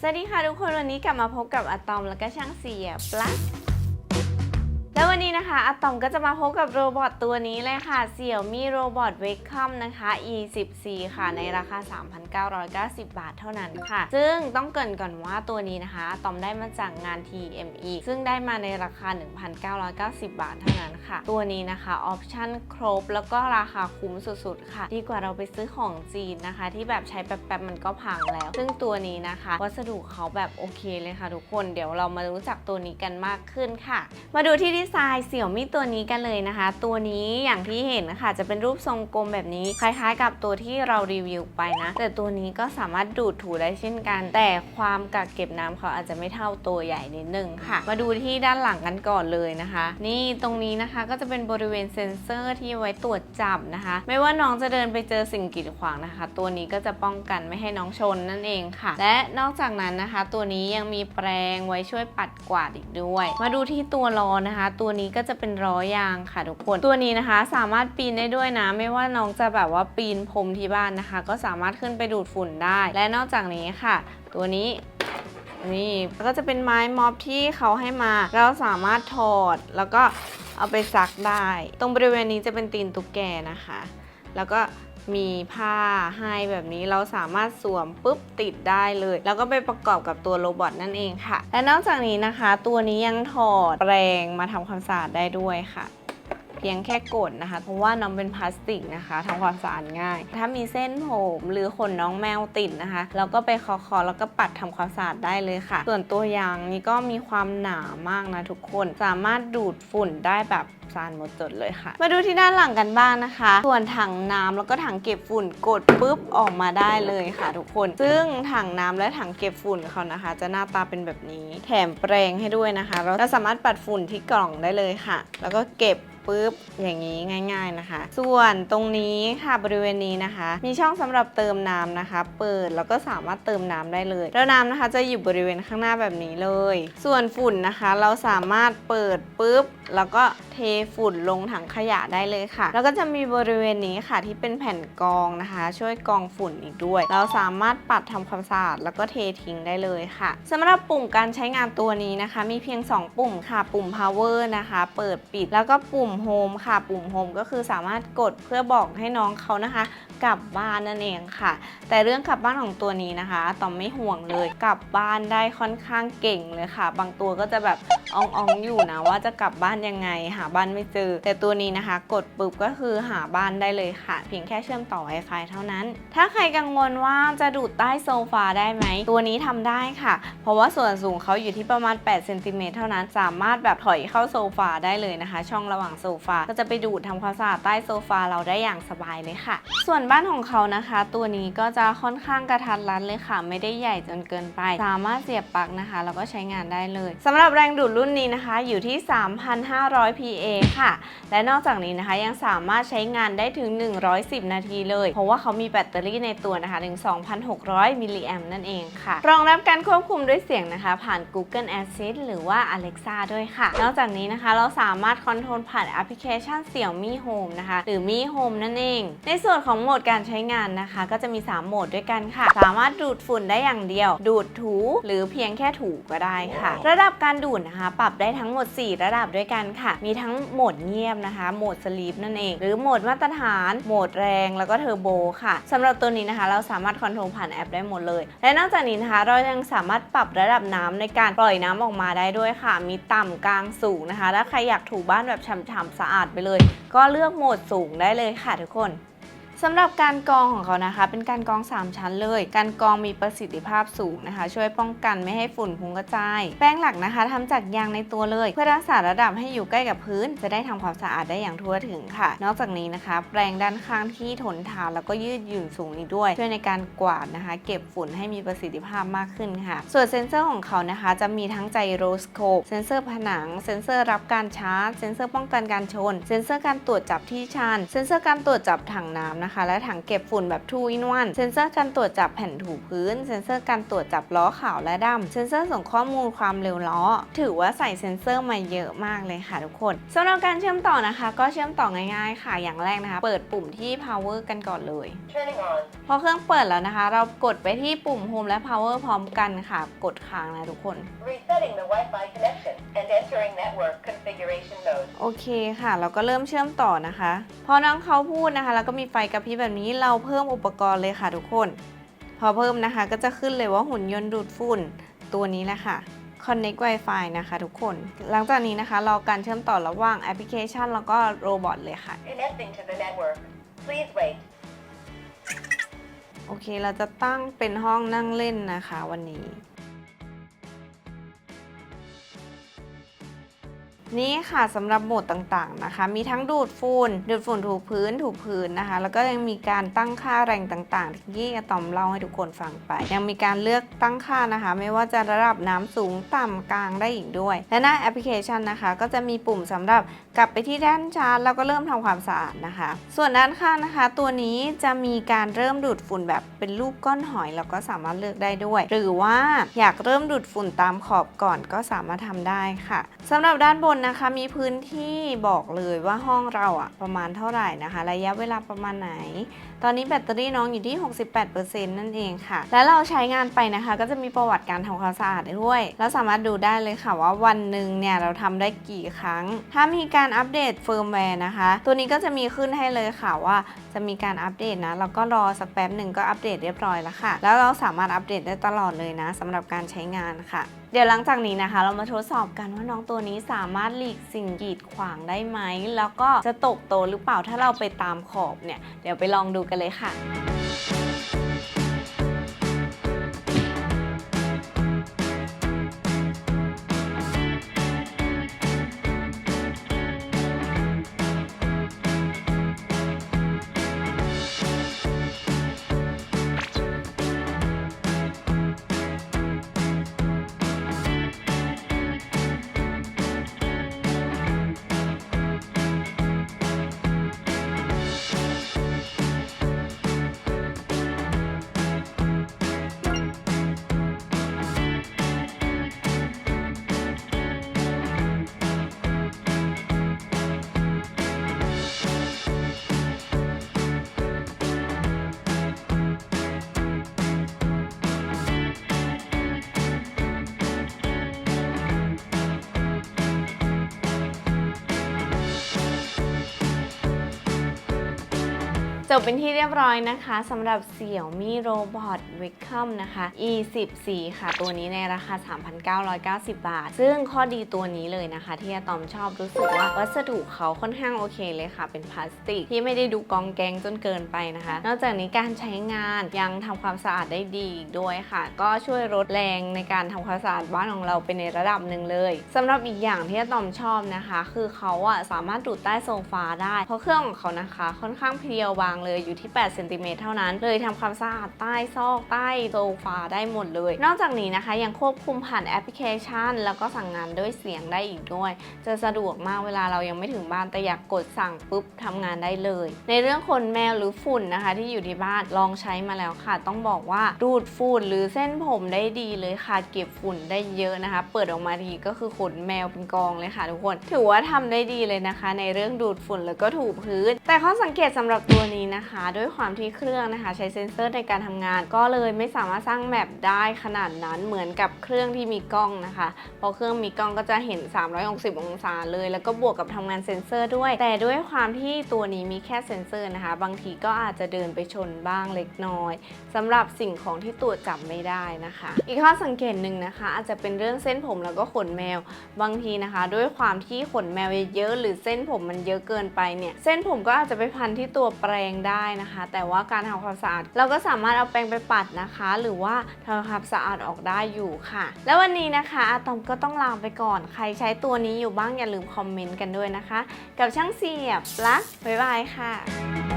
สวัสดีค่ะทุกคนวันนี้กลับมาพบกับอะตอมแล้วก็ช่างเสียบลักแล้ว วันนี้นะคะอะตอมก็จะมาพบกับโรบอทตัวนี้เลยค่ะเสี่ยวมี่โรบอทเวคคัมนะคะ E10C ค่ะ ในราคา 3,990 บาทเท่านั้นค่ะ ซึ่งต้องเกรินก่อนว่าตัวนี้นะคะอะตอมได้มาจากงาน TME ซึ่งได้มาในราคา 1,990 บาทเท่านั้นค่ะ ตัวนี้นะคะ ออปชั่นครบ แล้วก็ราคาคุ้มสุดๆ ค่ะ ดีกว่าเราไปซื้อของจีนนะคะ ที่แบบใช้แป๊บๆมันก็พังแล้ว ซึ่งตัวนี้นะคะ วัสดุเขาแบบโอเคเลยค่ะทุกคน เดี๋ยวเรามารู้จักตัวนี้กันมากขึ้นค่ะ มาดูที่ดีไซน์เสี่ยวมี่ตัวนี้กันเลยนะคะ ตัวนี้อย่างที่เห็นนะคะจะเป็นรูปทรงกลมแบบนี้ คล้ายๆ กับตัวที่เรารีวิวไปนะ แต่ตัวนี้ก็สามารถดูดถูได้เช่นกัน แต่ความกักเก็บน้ำเขาอาจจะไม่เท่าตัวใหญ่นิดนึงค่ะ มาดูที่ด้านหลังกันก่อนเลยนะคะ นี่ตรงนี้นะคะก็จะเป็นบริเวณเซ็นเซอร์ที่ไว้ตรวจจับนะคะ ไม่ว่าน้องจะเดินไปเจอสิ่งกีดขวางนะคะ ตัวนี้ก็จะป้องกันไม่ให้น้องชนนั่นเองค่ะ และนอกจากนั้นนะคะ ตัวนี้ยังมีแปรงไว้ช่วยปัดกวาดอีกด้วย มาดูที่ตัวล้อนะคะ ตัวนี้ก็จะเป็นร้อยางค่ะทุกคน ตัวนี้นะคะสามารถปีนได้ด้วยนะ ไม่ว่าน้องจะแบบว่าปีนพรมที่บ้านนะคะ ก็สามารถขึ้นไปดูดฝุ่นได้ และนอกจากนี้ค่ะ ตัวนี้นี่ก็จะเป็นไม้ม็อบที่เขาให้มา เราสามารถถอดแล้วก็เอาไปซักได้ ตรงบริเวณนี้จะเป็นตีนตุ๊กแกนะคะ แล้วก็ มีผ้าให้แบบนี้เราสามารถสวมปุ๊บติดได้เลย แล้วก็ไปประกอบกับตัวโรบอทนั่นเองค่ะ และนอกจากนี้นะคะ ตัวนี้ยังถอดแปรงมาทำความสะอาดได้ด้วยค่ะ เพียงแค่กดนะคะ เพราะว่าน้องเป็นพลาสติกนะคะทำความสะอาดง่าย ถ้ามีเส้นผมหรือขนน้องแมวติดนะคะ เราก็ไปเคอแล้วก็ปัดทำความสะอาดได้เลยค่ะ ส่วนตัวยางนี้ก็มีความหนามากนะทุกคนสามารถดูดฝุ่นได้แบบสานหมดจดเลยค่ะ มาดูที่ด้านหลังกันบ้างนะคะ ส่วนถังน้ำแล้วก็ถังเก็บฝุ่นกดปุ๊บออกมาได้เลยค่ะ ทุกคน ซึ่งถังน้ำและถังเก็บฝุ่นเขานะคะ จะหน้าตาเป็นแบบนี้ แถมแปรงให้ด้วยนะคะ เราสามารถปัดฝุ่นที่กล่องได้เลยค่ะ แล้วก็เก็บ ปุ๊บอย่างนี้ง่าย ๆนะคะ ส่วนตรงนี้ค่ะบริเวณนี้นะคะ มีช่องสำหรับเติมน้ำนะคะ เปิดแล้วก็สามารถเติมน้ำได้เลยแล้วน้ำนะคะจะอยู่บริเวณข้างหน้าแบบนี้เลย ส่วนฝุ่นนะคะ เราสามารถเปิดปุ๊บแล้วก็เทฝุ่นลงถังขยะได้เลยค่ะ แล้วก็จะมีบริเวณนี้ค่ะที่เป็นแผ่นกองนะคะ ช่วยกองฝุ่นอีกด้วย เราสามารถปัดทำความสะอาดแล้วก็เททิ้งได้เลยค่ะสำหรับปุ่มการใช้งานตัวนี้นะคะ มีเพียง 2 ปุ่มค่ะ ปุ่ม power นะคะ เปิดปิดแล้วก็ปุ่มโฮมค่ะ ปุ่มโฮมก็คือสามารถกดเพื่อบอกให้น้องเขานะคะ กลับบ้านนั่นเองค่ะ แต่เรื่องกลับบ้านของตัวนี้นะคะตอมไม่ห่วงเลย กลับบ้านได้ค่อนข้างเก่งเลยค่ะ บางตัวก็จะแบบอองๆอยู่นะว่าจะกลับบ้านยังไง หาบ้านไม่เจอ แต่ตัวนี้นะคะ กดปุ๊บก็คือหาบ้านได้เลยค่ะ เพียงแค่เชื่อมต่อ Wi-Fi เท่านั้น ถ้าใครกังวลว่าจะดูดใต้โซฟาได้ไหม ตัวนี้ทำได้ค่ะ เพราะว่าส่วนสูงเขาอยู่ที่ประมาณ8เซนติเมตรเท่านั้น สามารถแบบถอยเข้าโซฟาได้เลยนะคะ ช่องระหว่างโซฟาก็จะไปดูดทำความสะอาดใต้โซฟาเราได้อย่างสบายเลยค่ะ ส่วนบ้านของเขานะคะ ตัวนี้ก็จะค่อนข้างกระทัดรัดเลยค่ะ ไม่ได้ใหญ่จนเกินไป สามารถเสียบปลั๊กนะคะ แล้วก็ใช้งานได้เลยสำหรับแรงดูดรุ่นนี้นะคะ อยู่ที่ 3,500 PA ค่ะ และนอกจากนี้นะคะยังสามารถใช้งานได้ถึง 110 นาทีเลย เพราะว่าเขามีแบตเตอรี่ในตัวนะคะถึง 2,600 มิลลิแอมนั่นเองค่ะ รองรับการควบคุมด้วยเสียงนะคะ ผ่าน Google Assist หรือว่า Alexa ด้วยค่ะ นอกจากนี้นะคะเราสามารถคอนโทรลผ่านแอปพลิเคชัน Xiaomi Home นะคะ หรือ Mi Home นั่นเอง ในส่วนของโหมดการใช้งานนะคะ ก็จะมี 3 โหมดด้วยกันค่ะ สามารถดูดฝุ่นได้อย่างเดียว ดูดถู หรือเพียงแค่ถูก็ได้ค่ะ ระดับการดูดนะคะ ปรับได้ทั้งหมด 4 ระดับด้วยกันค่ะ มีทั้งโหมดเงียบนะคะ โหมดสลีปนั่นเอง หรือโหมดมาตรฐาน โหมดแรง แล้วก็เทอร์โบค่ะสำหรับตัวนี้นะคะ เราสามารถคอนโทรลผ่านแอปได้หมดเลย และนอกจากนี้นะคะ เรายังสามารถปรับระดับน้ำในการปล่อยน้ำออกมาได้ด้วยค่ะ มีต่ำกลางสูงนะคะ ถ้าใครอยากถูบ้านแบบฉ่ำๆสะอาดไปเลย ก็เลือกโหมดสูงได้เลยค่ะทุกคน สำหรับการกรองของเขานะคะ เป็นการกรอง 3 ชั้นเลย การกรองมีประสิทธิภาพสูงนะคะ ช่วยป้องกันไม่ให้ฝุ่นฟุ้งกระจาย แป้งหลักนะคะทำจากยางในตัวเลย เพื่อรักษาระดับให้อยู่ใกล้กับพื้น จะได้ทำความสะอาดได้อย่างทั่วถึงค่ะ นอกจากนี้นะคะ แปรงด้านข้างที่ทนทานแล้วก็ยืดหยุ่นสูงนี้ด้วย ช่วยในการกวาดนะคะ เก็บฝุ่นให้มีประสิทธิภาพมากขึ้นค่ะ ส่วนเซ็นเซอร์ของเขานะคะ จะมีทั้งไจโรสโคปเซ็นเซอร์ผนัง เซ็นเซอร์รับการชาร์จ เซ็นเซอร์ป้องกันการชน เซ็นเซอร์การตรวจจับที่ชันเซ็นเซอร์การตรวจจับถังน้ำนะนะคะ และถังเก็บฝุ่นแบบ 2 in 1 เซ็นเซอร์การตรวจจับแผ่นถูพื้น เซ็นเซอร์การตรวจจับล้อขาวและดำ เซ็นเซอร์ส่งข้อมูลความเร็วล้อ ถือว่าใส่เซ็นเซอร์มาเยอะมากเลยค่ะทุกคนสำหรับการเชื่อมต่อนะคะ ก็เชื่อมต่อง่ายๆ ค่ะ อย่างแรกนะคะ เปิดปุ่มที่ power กันก่อนเลย Turning on. พอเครื่องเปิดแล้วนะคะ เรากดไปที่ปุ่ม home และ power พร้อมกันค่ะ กดค้างนะทุกคน Resetting the Wi-Fi connection and entering network configuration mode. โอเคค่ะ เราก็เริ่มเชื่อมต่อนะคะ พอน้องเขาพูดนะคะ แล้วก็มีไฟกระพริบแบบนี้เราเพิ่มอุปกรณ์เลยค่ะทุกคน พอเพิ่มนะคะก็จะขึ้นเลยว่าหุ่นยนต์ดูดฝุ่นตัวนี้แหละค่ะ Connect Wi-Fi นะคะทุกคน หลังจากนี้นะคะรอการเชื่อมต่อระหว่างแอปพลิเคชัน แล้วก็โรบอทเลยค่ะ Connecting to the network. Please wait. โอเค เราจะตั้งเป็นห้องนั่งเล่นนะคะวันนี้ นี่ค่ะสำหรับโหมดต่างๆนะคะ มีทั้งดูดฝุ่นดูดฝุ่นถูพื้นถูพื้นนะคะ แล้วก็ยังมีการตั้งค่าแรงต่างๆ ที่อะตอมเล่าให้ทุกคนฟังไป ยังมีการเลือกตั้งค่านะคะ ไม่ว่าจะระดับน้ำสูงต่ำกลางได้อีกด้วย และหน้าแอปพลิเคชันนะคะ ก็จะมีปุ่มสำหรับกลับไปที่ด้านชาร์จแล้วก็เริ่มทำความสะอาดนะคะ ส่วนด้านข้างนะคะ ตัวนี้จะมีการเริ่มดูดฝุ่นแบบเป็นรูปก้อนหอยแล้วก็สามารถเลือกได้ด้วย หรือว่าอยากเริ่มดูดฝุ่นตามขอบก่อนก็สามารถทำได้ค่ะสำหรับด้านบนนะคะมีพื้นที่บอกเลยว่าห้องเราอะประมาณเท่าไหร่นะคะ ระยะเวลาประมาณไหน ตอนนี้แบตเตอรี่น้องอยู่ที่ 68%นั่นเองค่ะ และเราใช้งานไปนะคะ ก็จะมีประวัติการทำความสะอาดด้วยแล้วสามารถดูได้เลยค่ะว่าวันหนึ่งเนี่ยเราทำได้กี่ครั้ง ถ้ามีการอัปเดตเฟิร์มแวร์นะคะ ตัวนี้ก็จะมีขึ้นให้เลยค่ะว่าจะมีการอัปเดตนะเราก็รอสักแป๊บหนึ่งก็อัปเดตเรียบร้อยแล้วค่ะ แล้วเราสามารถอัปเดตได้ตลอดเลยนะสำหรับการใช้งานค่ะ เดี๋ยวหลังจากนี้นะคะ เรามาทดสอบกันว่าน้องตัวนี้สามารถหลีกสิ่งกีดขวางได้ไหม แล้วก็จะตกโตหรือเปล่าถ้าเราไปตามขอบเนี่ย เดี๋ยวไปลองดูกันเลยค่ะ จบเป็นที่เรียบร้อยนะคะสำหรับ Xiaomi Robot w e c o m นะคะ E14 ค่ะ ตัวนี้ในราคา 3,990 บาท ซึ่งข้อดีตัวนี้เลยนะคะที่อะตอมชอบรู้สึกว่าวัสดุเขาค่อนข้างโอเคเลยค่ะ เป็นพลาสติกที่ไม่ได้ดูกองแกงจนเกินไปนะคะ นอกจากนี้การใช้งานยังทำความสะอาดได้ดีด้วยค่ะ ก็ช่วยลดแรงในการทำความสะอาดบ้านของเราไปในระดับหนึ่งเลยสำหรับอีกอย่างที่อะตอมชอบนะคะ คือเขาอะสามารถดูดใต้โซฟาได้ เพราะเครื่องของเขานะคะ ค่อนข้างเพียวบางเลยอยู่ที่8เซนติเมตรเท่านั้น เลยทำความสะอาดใต้ซอกใต้โซฟาได้หมดเลย นอกจากนี้นะคะยังควบคุมผ่านแอปพลิเคชัน แล้วก็สั่งงานด้วยเสียงได้อีกด้วย จะสะดวกมากเวลาเรายังไม่ถึงบ้านแต่อยากกดสั่งปุ๊บทำงานได้เลย ในเรื่องขนแมวหรือฝุ่นนะคะ ที่อยู่ที่บ้านลองใช้มาแล้วค่ะ ต้องบอกว่าดูดฝุ่นหรือเส้นผมได้ดีเลยค่ะเก็บฝุ่นได้เยอะนะคะ เปิดออกมาทีก็คือขนแมวเป็นกองเลยค่ะทุกคน ถือว่าทำได้ดีเลยนะคะ ในเรื่องดูดฝุ่นแล้วก็ถูพื้น แต่ข้อสังเกตสำหรับตัวนี้นะคะ ด้วยความที่เครื่องนะคะ ใช้เซ็นเซอร์ในการทำงาน ก็เลยไม่สามารถสร้างแมปได้ขนาดนั้นเหมือนกับเครื่องที่มีกล้องนะคะพราะเครื่องมีกล้องก็จะเห็น 360 องศาเลย แล้วก็บวกกับทำงานเซ็นเซอร์ด้วย แต่ด้วยความที่ตัวนี้มีแค่เซ็นเซอร์นะคะ บางทีก็อาจจะเดินไปชนบ้างเล็กน้อยสำหรับสิ่งของที่ตรวจจับไม่ได้นะคะ อีกข้อสังเกตหนึ่งนะคะ อาจจะเป็นเรื่องเส้นผมแล้วก็ขนแมว บางทีนะคะ ด้วยความที่ขนแมวเยอะหรือเส้นผมมันเยอะเกินไปเนี่ยเส้นผมก็อาจจะไปพันที่ตัวแปรงได้นะคะ แต่ว่าการทำความสะอาดเราก็สามารถเอาแปรงไปปัดนะคะ หรือว่าทำความสะอาดออกได้อยู่ค่ะ แล้ววันนี้นะคะอาตอมก็ต้องลาไปก่อน ใครใช้ตัวนี้อยู่บ้างอย่าลืมคอมเมนต์กันด้วยนะคะ กับช่างเสียบลักบ๊ายบายค่ะ